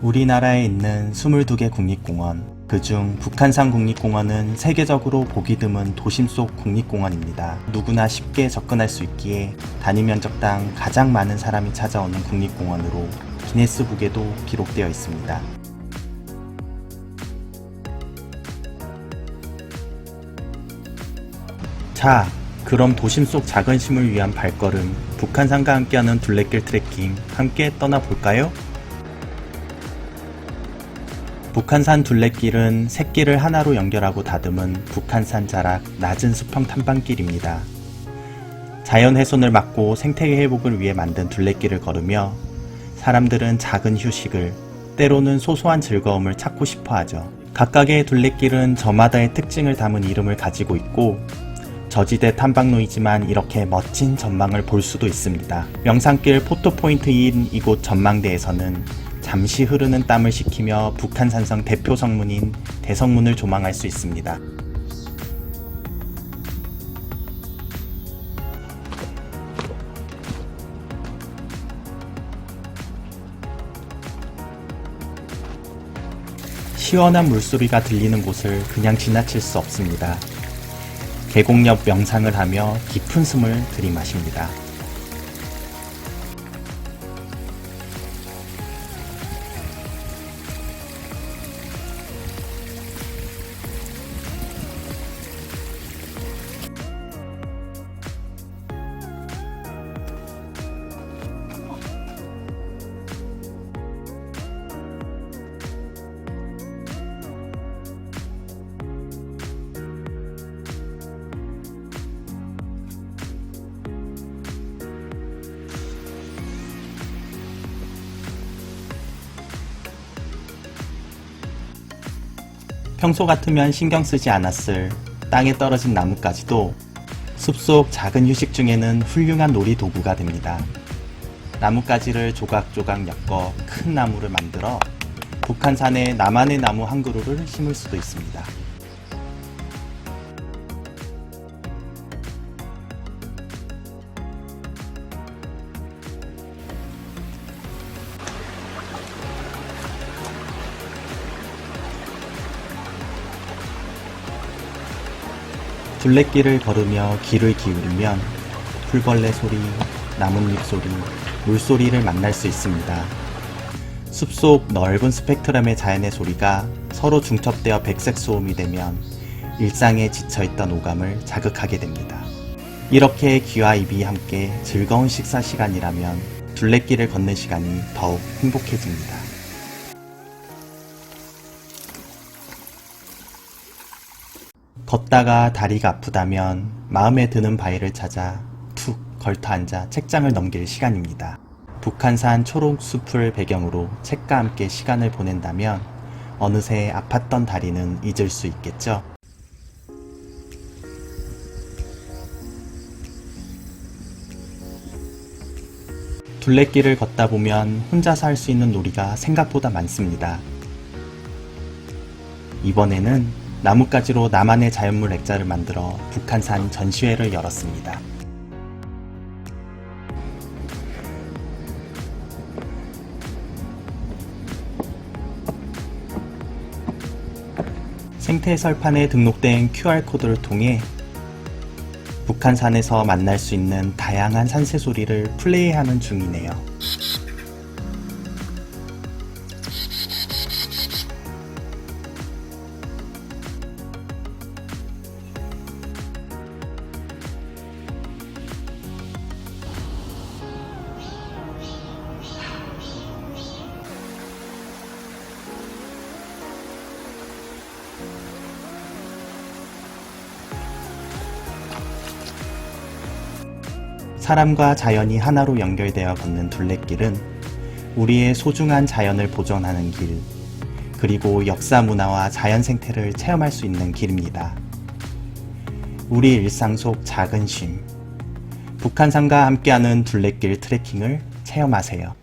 우리나라에 있는 22개 국립공원, 그중 북한산 국립공원은 세계적으로 보기 드문 도심 속 국립공원입니다. 누구나 쉽게 접근할 수 있기에 단위 면적당 가장 많은 사람이 찾아오는 국립공원으로 기네스북에도 기록되어 있습니다. 자, 그럼 도심 속 작은 심을 위한 발걸음, 북한산과 함께하는 둘레길 트레킹 함께 떠나볼까요? 북한산 둘레길은 샛길을 하나로 연결하고 다듬은 북한산 자락 낮은 수평 탐방길입니다. 자연 훼손을 막고 생태 회복을 위해 만든 둘레길을 걸으며 사람들은 작은 휴식을 때로는 소소한 즐거움을 찾고 싶어 하죠. 각각의 둘레길은 저마다의 특징을 담은 이름을 가지고 있고 저지대 탐방로이지만 이렇게 멋진 전망을 볼 수도 있습니다. 명산길 포토포인트인 이곳 전망대에서는 잠시 흐르는 땀을 식히며 북한산성 대표 성문인 대성문을 조망할 수 있습니다. 시원한 물소리가 들리는 곳을 그냥 지나칠 수 없습니다. 계곡 옆 명상을 하며 깊은 숨을 들이마십니다. 평소 같으면 신경 쓰지 않았을 땅에 떨어진 나무까지도 숲속 작은 휴식 중에는 훌륭한 놀이 도구가 됩니다. 나뭇가지를 조각조각 엮어 큰 나무를 만들어 북한산에 나만의 나무 한 그루를 심을 수도 있습니다. 둘레길을 걸으며 귀를 기울이면 풀벌레 소리, 나뭇잎 소리, 물소리를 만날 수 있습니다. 숲속 넓은 스펙트럼의 자연의 소리가 서로 중첩되어 백색 소음이 되면 일상에 지쳐있던 오감을 자극하게 됩니다. 이렇게 귀와 입이 함께 즐거운 식사 시간이라면 둘레길을 걷는 시간이 더욱 행복해집니다. 걷다가 다리가 아프다면 마음에 드는 바위를 찾아 툭 걸터 앉아 책장을 넘길 시간입니다. 북한산 초록숲을 배경으로 책과 함께 시간을 보낸다면 어느새 아팠던 다리는 잊을 수 있겠죠. 둘레길을 걷다 보면 혼자서 할 수 있는 놀이가 생각보다 많습니다. 이번에는 나뭇가지로 나만의 자연물 액자를 만들어 북한산 전시회를 열었습니다. 생태해설판에 등록된 QR코드를 통해 북한산에서 만날 수 있는 다양한 산새 소리를 플레이하는 중이네요. 사람과 자연이 하나로 연결되어 걷는 둘레길은 우리의 소중한 자연을 보존하는 길, 그리고 역사 문화와 자연 생태를 체험할 수 있는 길입니다. 우리 일상 속 작은 쉼, 북한산과 함께하는 둘레길 트레킹을 체험하세요.